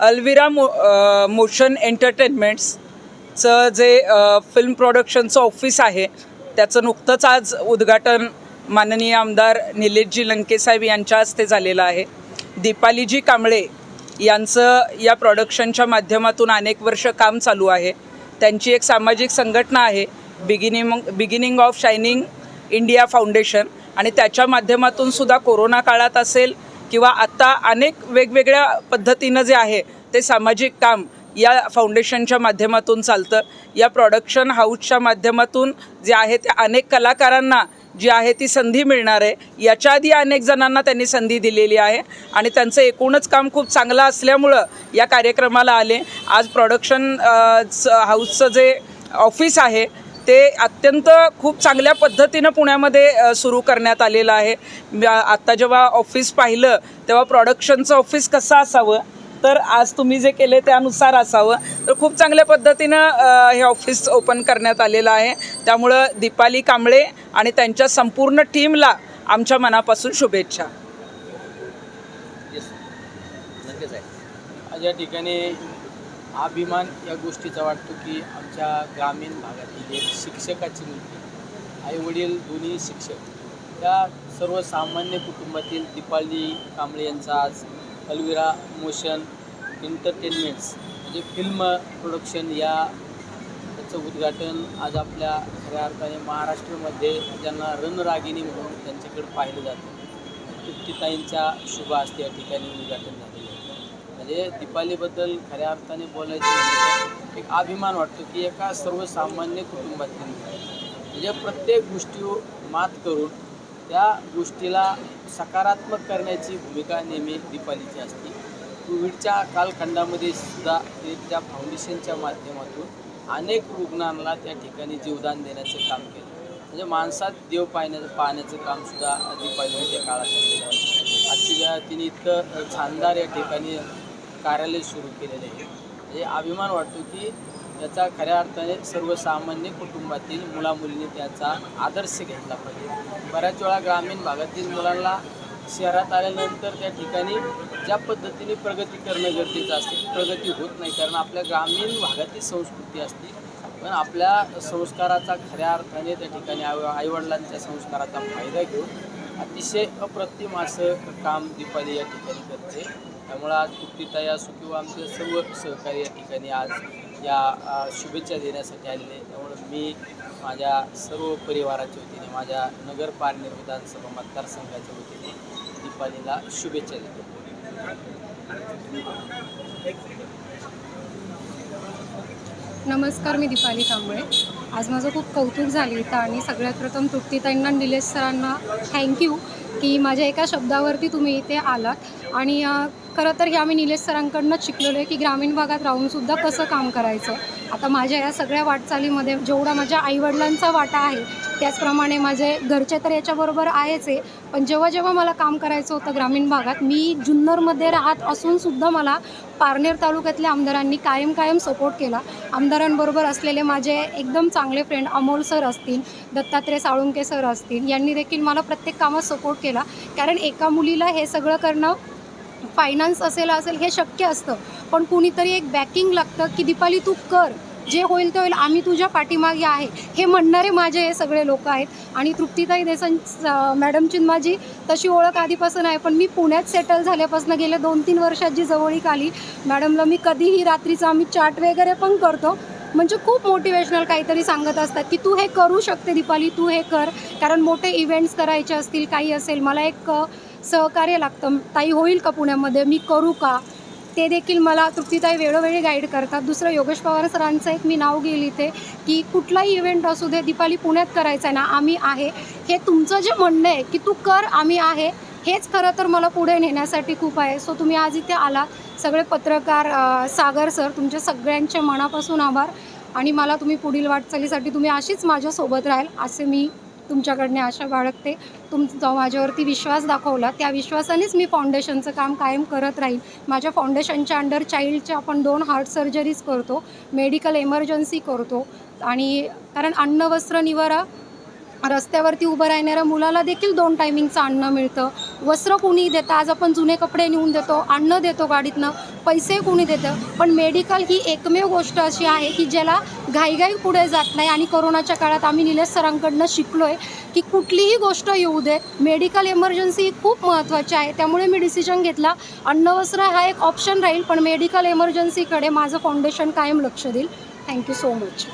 अल्विरा मो मोशन एंटरटेनमेंट्सचं जे film प्रोडक्शनचं office आहे त्याचं नुकतंच आज उद्घाटन माननीय आमदार निलेशजी लंकेसाहेब यांच्या हस्ते झालेलं आहे. दीपालीजी कांबळे यांचं या प्रॉडक्शनच्या माध्यमातून अनेक वर्ष काम चालू आहे. त्यांची एक सामाजिक संघटना आहे beginning beginning of shining India foundation आणि त्याच्या माध्यमातून सुद्धा कोरोना काळात असेल किंवा आत्ता अनेक वेगवेगळ्या पद्धतीनं जे आहे ते सामाजिक काम या फाउंडेशनच्या माध्यमातून चालतं. या प्रॉडक्शन हाऊसच्या माध्यमातून जे आहे ते अनेक कलाकारांना जी आहे ती संधी मिळणार आहे. याच्या आधी अनेक जणांना त्यांनी संधी दिलेली आहे आणि त्यांचं एकूणच काम खूप चांगलं असल्यामुळं या कार्यक्रमाला आले. आज प्रॉडक्शन हाऊसचं जे ऑफिस आहे ते अत्यंत खूप चांगल्या पद्धतीनं पुण्यामध्ये सुरू करण्यात आलेलं आहे. आत्ता जेव्हा ऑफिस पाहिलं तेव्हा प्रॉडक्शनचं ऑफिस कसं असावं? तर आज तुम्ही जे केले त्यानुसार असावं. तर खूप चांगल्या पद्धतीनं हे ऑफिस ओपन करण्यात आलेलं आहे. त्यामुळं दीपाली कांबळे आणि त्यांच्या संपूर्ण टीमला आमच्या मनापासून शुभेच्छा. या ठिकाणी अभिमान या गोष्टीचा वाटतो की आमच्या ग्रामीण भागातील एक शिक्षकाची मुलगी आई वडील दोन्ही शिक्षक त्या सर्वसामान्य कुटुंबातील दीपाली कांबळे यांचा आज अलविरा मोशन एंटरटेनमेंट्स म्हणजे फिल्म प्रोडक्शन या त्याचं उद्घाटन आज आपल्या खऱ्या अर्थाने महाराष्ट्रामध्ये ज्यांना रणरागिणी म्हणून त्यांच्याकडे पाहिलं जातं तृप्तीताईंच्या शुभ असते या ठिकाणी उद्घाटन झालेलं हे दीपालीबद्दल खऱ्या अर्थाने बोलायचं म्हणजे एक अभिमान वाटतो की एका सर्वसामान्य कुटुंबातील म्हणजे प्रत्येक गोष्टीवर मात करून त्या गोष्टीला सकारात्मक करण्याची भूमिका नेहमी दीपालीची असते. कोविडच्या कालखंडामध्ये सुद्धा ते त्या फाउंडेशनच्या माध्यमातून अनेक रुग्णांना त्या ठिकाणी जीवदान देण्याचं काम केलं. म्हणजे माणसात देव पाहण्याचं पाहण्याचं काम सुद्धा त्या काळात केलेलं आजची तिने इतकं छानदार या ठिकाणी कार्यालय सुरू केलेले आहे. म्हणजे अभिमान वाटतो की याचा खऱ्या अर्थाने सर्वसामान्य कुटुंबातील मुलामुलींनी त्याचा आदर्श घेतला पाहिजे. बऱ्याच वेळा ग्रामीण भागातील मुलांना शहरात आल्यानंतर त्या ठिकाणी ज्या पद्धतीने प्रगती करणं गरजेचं असते प्रगती होत नाही. कारण आपल्या ग्रामीण भागातील संस्कृती असते. पण आपल्या संस्काराचा खऱ्या अर्थाने त्या ठिकाणी आई आईवडिलांच्या संस्काराचा फायदा घेऊन अतिशय अप्रतिम असं काम दीपाली या ठिकाणी करते. त्यामुळं आज तृप्तीताई असो किंवा आमचे सर्व सहकारी या ठिकाणी आज या शुभेच्छा देण्यासाठी आलेले त्यामुळं मी माझ्या सर्व परिवाराच्या वतीने माझ्या नगर पारनेर विधानसभा मतदारसंघाच्या वतीने दीपालीला शुभेच्छा देतो. नमस्कार मी दीपाली कांबळे. आज माझं खूप कौतुक झालं इथं आणि सगळ्यात प्रथम तृप्तीताईंना निलेश सरांना थँक्यू की माझ्या एका शब्दावरती तुम्ही इथे आलात. आणि खरं तर हे आम्ही निलेश सरांकडनंच शिकलेलो आहे की ग्रामीण भागात राहूनसुद्धा कसं काम करायचं. आता माझ्या या सगळ्या वाटचालीमध्ये जेवढा माझ्या आईवडिलांचा वाटा आहे त्याचप्रमाणे माझे घरचे तर याच्याबरोबर आहेच आहे. पण जेव्हा जेव्हा मला काम करायचं होतं ग्रामीण भागात मी जुन्नरमध्ये राहत असूनसुद्धा मला पारनेर तालुक्यातल्या आमदारांनी कायम कायम सपोर्ट केला. आमदारांबरोबर असलेले माझे एकदम चांगले फ्रेंड अमोल सर असतील दत्तात्रय साळुंके सर असतील यांनी देखील मला प्रत्येक कामात सपोर्ट केला. कारण एका मुलीला हे सगळं करणं फायनान्स असेल असेल हे शक्य असतं. पण कुणीतरी एक बॅकिंग लागतं की दीपाली तू कर. जे होईल ते होईल. आम्ही तुझ्या पाठीमागे आहे. हे म्हणणारे माझे हे सगळे लोक आहेत. आणि तृप्तीताई देसाई मॅडमची माझी तशी ओळख आधीपासून आहे. पण मी पुण्यात सेटल झाल्यापासून गेल्या दोन तीन वर्षात जी जवळीक आली मॅडमला मी कधीही रात्रीचा आम्ही चाट वगैरे पण करतो. म्हणजे खूप मोटिवेशनल काहीतरी सांगत असतात की तू हे करू शकते दीपाली तू हे कर. कारण मोठे इव्हेंट्स करायचे असतील काही असेल. मला एक सहकार्य लागतं. ताई होईल का पुण्यामध्ये? मी करू का? ते देखील मला तृप्तीताई वेळोवेळी गाईड करतात. दुसरं योगेश पवार सरांचं एक मी नाव घेईल इथे की कुठलाही इव्हेंट असू दे दीपाली पुण्यात करायचा आहे ना आम्ही आहे. हे तुमचं जे म्हणणं आहे की तू कर आम्ही आहे हेच खरं तर मला पुढे नेण्यासाठी खूप आहे. सो तुम्ही आज इथे आलात. सगळे पत्रकार सागर सर तुमच्या सगळ्यांच्या मनापासून आभार. आणि मला तुम्ही पुढील वाटचालीसाठी तुम्ही अशीच माझ्यासोबत राहील असे मी तुमच्याकडनं आशा बाळगते. तुम जो माझ्यावरती विश्वास दाखवला त्या विश्वासानेच मी फाउंडेशनचं काम कायम करत राहील. माझ्या फाउंडेशनच्या अंडर चाइल्डच्या आपण दोन हार्ट सर्जरीज करतो मेडिकल एमर्जन्सी करतो. आणि कारण अन्न वस्त्र निवारा रस्त्यावरती उभं राहणाऱ्या मुलाला देखील दोन टायमिंगचं अन्न मिळतं. वस्त्र कुणी देतं. आज आपण जुने कपडे नेऊन देतो अन्न देतो गाडीतनं. पैसे कुणी देतं. पण मेडिकल ही एकमेव गोष्ट अशी आहे की ज्याला घाईघाई पुढे जात नाही. आणि कोरोनाच्या काळात आम्ही निलेश सरांकडनं शिकलो आहे की कुठलीही गोष्ट येऊ दे. मेडिकल इमर्जन्सी खूप महत्त्वाची आहे. त्यामुळे मी डिसिजन घेतला. अन्नवस्त्र हा एक ऑप्शन राहील पण मेडिकल इमर्जन्सीकडे माझं फाउंडेशन कायम लक्ष देईल. Thank you so much